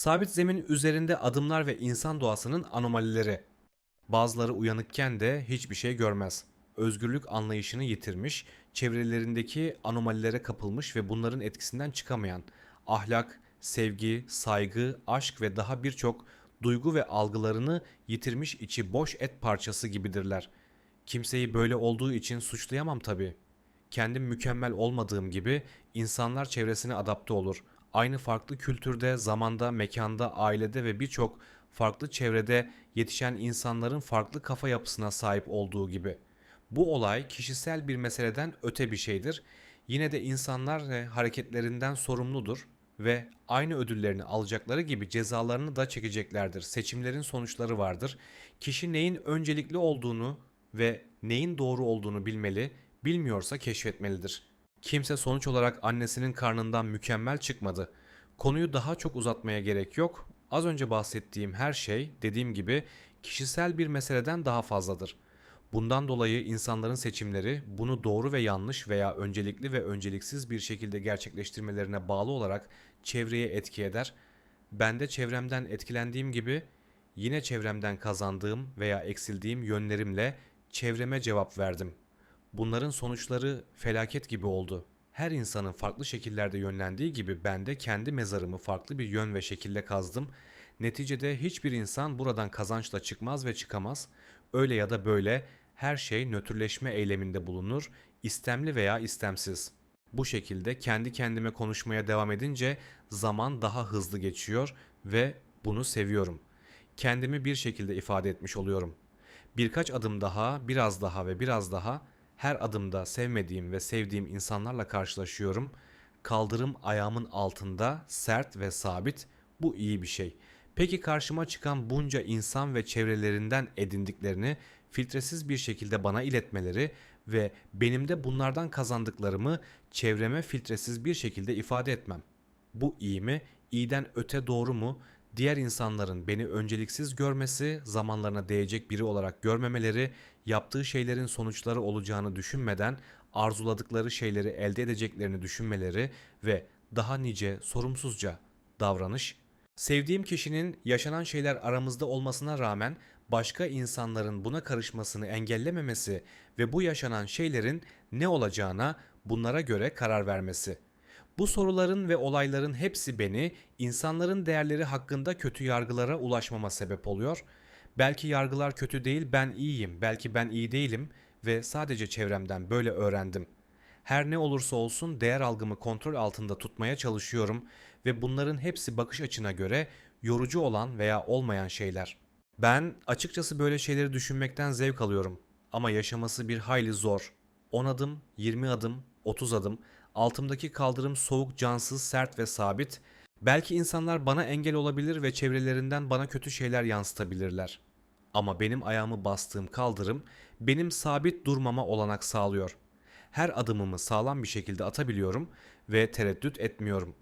Sabit zemin üzerinde adımlar ve insan doğasının anomalileri. Bazıları uyanıkken de hiçbir şey görmez. Özgürlük anlayışını yitirmiş, çevrelerindeki anomalilere kapılmış ve bunların etkisinden çıkamayan, ahlak, sevgi, saygı, aşk ve daha birçok duygu ve algılarını yitirmiş içi boş et parçası gibidirler. Kimseyi böyle olduğu için suçlayamam tabii. Kendim mükemmel olmadığım gibi insanlar çevresine adapte olur. Aynı farklı kültürde, zamanda, mekanda, ailede ve birçok farklı çevrede yetişen insanların farklı kafa yapısına sahip olduğu gibi. Bu olay kişisel bir meseleden öte bir şeydir. Yine de insanlar e, hareketlerinden sorumludur ve aynı ödüllerini alacakları gibi cezalarını da çekeceklerdir. Seçimlerin sonuçları vardır. Kişi neyin öncelikli olduğunu ve neyin doğru olduğunu bilmeli, bilmiyorsa keşfetmelidir. Kimse sonuç olarak annesinin karnından mükemmel çıkmadı. Konuyu daha çok uzatmaya gerek yok. Az önce bahsettiğim her şey dediğim gibi kişisel bir meseleden daha fazladır. Bundan dolayı insanların seçimleri bunu doğru ve yanlış veya öncelikli ve önceliksiz bir şekilde gerçekleştirmelerine bağlı olarak çevreye etki eder. Ben de çevremden etkilendiğim gibi yine çevremden kazandığım veya eksildiğim yönlerimle çevreme cevap verdim. Bunların sonuçları felaket gibi oldu. Her insanın farklı şekillerde yönlendiği gibi ben de kendi mezarımı farklı bir yön ve şekilde kazdım. Neticede hiçbir insan buradan kazançla çıkmaz ve çıkamaz. Öyle ya da böyle her şey nötrleşme eyleminde bulunur, istemli veya istemsiz. Bu şekilde kendi kendime konuşmaya devam edince zaman daha hızlı geçiyor ve bunu seviyorum. Kendimi bir şekilde ifade etmiş oluyorum. Birkaç adım daha, biraz daha ve biraz daha her adımda sevmediğim ve sevdiğim insanlarla karşılaşıyorum. Kaldırım ayağımın altında, sert ve sabit. Bu iyi bir şey. Peki karşıma çıkan bunca insan ve çevrelerinden edindiklerini filtresiz bir şekilde bana iletmeleri ve benim de bunlardan kazandıklarımı çevreme filtresiz bir şekilde ifade etmem. Bu iyi mi? İyiden öte doğru mu? Diğer insanların beni önceliksiz görmesi, zamanlarına değecek biri olarak görmemeleri, yaptığı şeylerin sonuçları olacağını düşünmeden arzuladıkları şeyleri elde edeceklerini düşünmeleri ve daha nice sorumsuzca davranış Sevdiğim kişinin yaşanan şeyler aramızda olmasına rağmen başka insanların buna karışmasını engellememesi ve bu yaşanan şeylerin ne olacağına bunlara göre karar vermesi. Bu soruların ve olayların hepsi beni insanların değerleri hakkında kötü yargılara ulaşmama sebep oluyor. Belki yargılar kötü değil, ben iyiyim, belki ben iyi değilim ve sadece çevremden böyle öğrendim. Her ne olursa olsun değer algımı kontrol altında tutmaya çalışıyorum ve bunların hepsi bakış açına göre yorucu olan veya olmayan şeyler. Ben açıkçası böyle şeyleri düşünmekten zevk alıyorum ama yaşaması bir hayli zor. 10 adım, 20 adım, 30 adım, altımdaki kaldırım soğuk, cansız, sert ve sabit. Belki insanlar bana engel olabilir ve çevrelerinden bana kötü şeyler yansıtabilirler. Ama benim ayağımı bastığım kaldırım benim sabit durmama olanak sağlıyor. Her adımımı sağlam bir şekilde atabiliyorum ve tereddüt etmiyorum.